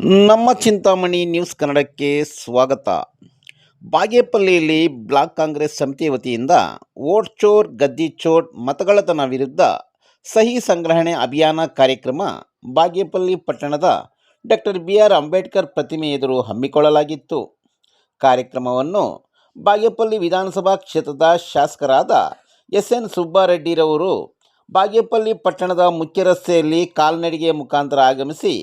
ನಮ್ಮ ಚಿಂತಾಮಣಿ ನ್ಯೂಸ್ ಕನ್ನಡಕ್ಕೆ ಸ್ವಾಗತ. ಬಾಗೇಪಲ್ಲಿಯಲ್ಲಿ ಬ್ಲಾಕ್ ಕಾಂಗ್ರೆಸ್ ಸಮಿತಿ ವತಿಯಿಂದ ಓಟ್ ಚೋರ್, ಗದ್ದಿ ಚೋರ್ ಮತಗಳತನ ವಿರುದ್ಧ ಸಹಿ ಸಂಗ್ರಹಣೆ ಅಭಿಯಾನ ಕಾರ್ಯಕ್ರಮ ಬಾಗೇಪಲ್ಲಿ ಪಟ್ಟಣದ ಡಾಕ್ಟರ್ ಬಿ ಆರ್ ಅಂಬೇಡ್ಕರ್ ಪ್ರತಿಮೆ ಎದುರು ಹಮ್ಮಿಕೊಳ್ಳಲಾಗಿತ್ತು. ಕಾರ್ಯಕ್ರಮವನ್ನು ಬಾಗೇಪಲ್ಲಿ ವಿಧಾನಸಭಾ ಕ್ಷೇತ್ರದ ಶಾಸಕರಾದ ಎಸ್ ಎನ್ ಸುಬ್ಬಾರೆಡ್ಡಿರವರು ಬಾಗೇಪಲ್ಲಿ ಪಟ್ಟಣದ ಮುಖ್ಯ ರಸ್ತೆಯಲ್ಲಿ ಕಾಲ್ನಡಿಗೆ ಮುಖಾಂತರ ಆಗಮಿಸಿ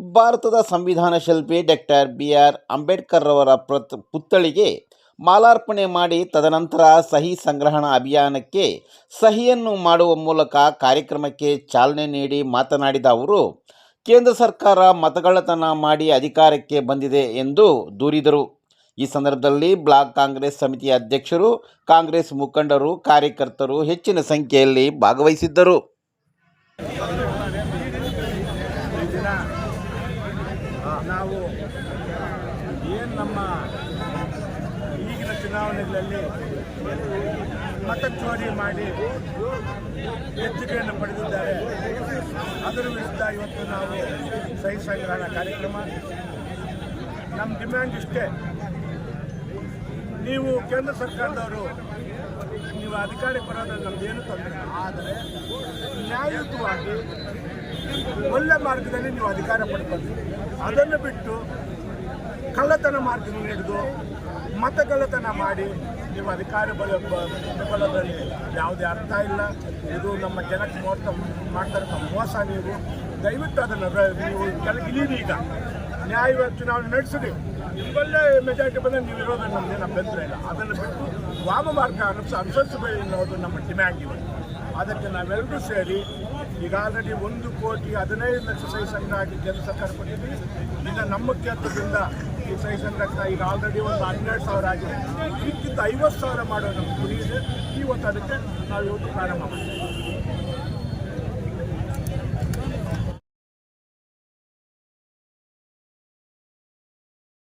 ಭಾರತದ ಸಂವಿಧಾನ ಶಿಲ್ಪಿ ಡಾಕ್ಟರ್ ಬಿ ಆರ್ ಅಂಬೇಡ್ಕರ್ ರವರ ಪ್ರತ್, ಪುತ್ಥಳಿಗೆ ಮಾಲಾರ್ಪಣೆ ಮಾಡಿ ತದನಂತರ ಸಹಿ ಸಂಗ್ರಹಣ ಅಭಿಯಾನಕ್ಕೆ ಸಹಿಯನ್ನು ಮಾಡುವ ಮೂಲಕ ಕಾರ್ಯಕ್ರಮಕ್ಕೆ ಚಾಲನೆ ನೀಡಿ ಮಾತನಾಡಿದ ಅವರು, ಕೇಂದ್ರ ಸರ್ಕಾರ ಮತಗಳತನ ಮಾಡಿ ಅಧಿಕಾರಕ್ಕೆ ಬಂದಿದೆ ಎಂದು ದೂರಿದರು. ಈ ಸಂದರ್ಭದಲ್ಲಿ ಬ್ಲಾಕ್ ಕಾಂಗ್ರೆಸ್ ಸಮಿತಿಯ ಅಧ್ಯಕ್ಷರು, ಕಾಂಗ್ರೆಸ್ ಮುಖಂಡರು, ಕಾರ್ಯಕರ್ತರು ಹೆಚ್ಚಿನ ಸಂಖ್ಯೆಯಲ್ಲಿ ಭಾಗವಹಿಸಿದ್ದರು. ನಾವು, ಏನು ನಮ್ಮ ಈಗಿನ ಚುನಾವಣೆಗಳಲ್ಲಿ ಮತ ಚೋರಿ ಮಾಡಿ ಎಚ್ಚರಿಕೆಯನ್ನು ಪಡೆದಿದ್ದಾರೆ. ಅದರ ವಿರುದ್ಧ ಇವತ್ತು ನಾವು ಸಹಿ ಸಂಗ್ರಹಣ ಕಾರ್ಯಕ್ರಮ. ನಮ್ಮ ಡಿಮ್ಯಾಂಡ್ ಇಷ್ಟೇ. ನೀವು ಕೇಂದ್ರ ಸರ್ಕಾರದವರು, ನೀವು ಅಧಿಕಾರಕ್ಕೆ ಬರೋದ್ರೆ ನಮ್ದೇನು ತೊಂದರೆ ಆದರೆ ನ್ಯಾಯಯುತವಾಗಿ ಒಳ್ಳೆ ಮಾರ್ಗದಲ್ಲಿ ನೀವು ಅಧಿಕಾರ ಪಡ್ಕೊಂಡು ಅದನ್ನು ಬಿಟ್ಟು ಕಳ್ಳತನ ಮಾರ್ಗದಲ್ಲಿ ಹಿಡಿದು ಮತಗಳ್ಳತನ ಮಾಡಿ ನೀವು ಅಧಿಕಾರ ಬಲ ಬಲದಲ್ಲಿ ಯಾವುದೇ ಅರ್ಥ ಇಲ್ಲ. ಇದು ನಮ್ಮ ಜನಕ್ಕೆ ಮೋಸ ಮಾಡ್ತಾರೆ ಮೋಸ ನೀವು. ದಯವಿಟ್ಟು ಅದನ್ನು ನೀವು ಕೆಳಗಿಳೀರಿ ಈಗ. ನ್ಯಾಯವಾಗಿ ಚುನಾವಣೆ ನಡೆಸಿರಿ. ನಿಮ್ಮಲ್ಲೇ ಮೆಜಾರಿಟಿ ಬಂದರೆ ನೀವು ಇರೋದನ್ನು ನಮ್ಮದೇನು ಅಭ್ಯಂತರ ಇಲ್ಲ. ಅದನ್ನು ಬಿಟ್ಟು ವಾಮ ಮಾರ್ಗ ಅನುಸ ಅನ್ನೋದು ನಮ್ಮ ಡಿಮ್ಯಾಂಡ್ ಇದೆ ಅದಕ್ಕೆ ನಾವೆಲ್ಲರೂ ಸೇರಿ ಈಗ ಆಲ್ರೆಡಿ ಒಂದು ಕೋಟಿ ಹದಿನೈದು ಲಕ್ಷ ಸಹಿ ಆಗಿ ಕೇಂದ್ರ ಸರ್ಕಾರ ಕೊಟ್ಟಿದ್ದೀವಿ. ಈಗ ನಮ್ಮ ಕ್ಷೇತ್ರದಿಂದ ಈ ಸಹಿ ಸಂಗ್ರಹ ಈಗ ಆಲ್ರೆಡಿ ಒಂದು ಹನ್ನೆರಡು ಸಾವಿರ ಆಗಿದೆ. ಇದಕ್ಕಿಂತ ಐವತ್ತು ಸಾವಿರ ಮಾಡೋ ನಮ್ಮ ಗುರಿ ಇದೆ. ಇವತ್ತು ಅದಕ್ಕೆ ನಾವು ಇವತ್ತು ಪ್ರಾರಂಭ ಮಾಡ್ತೀವಿ.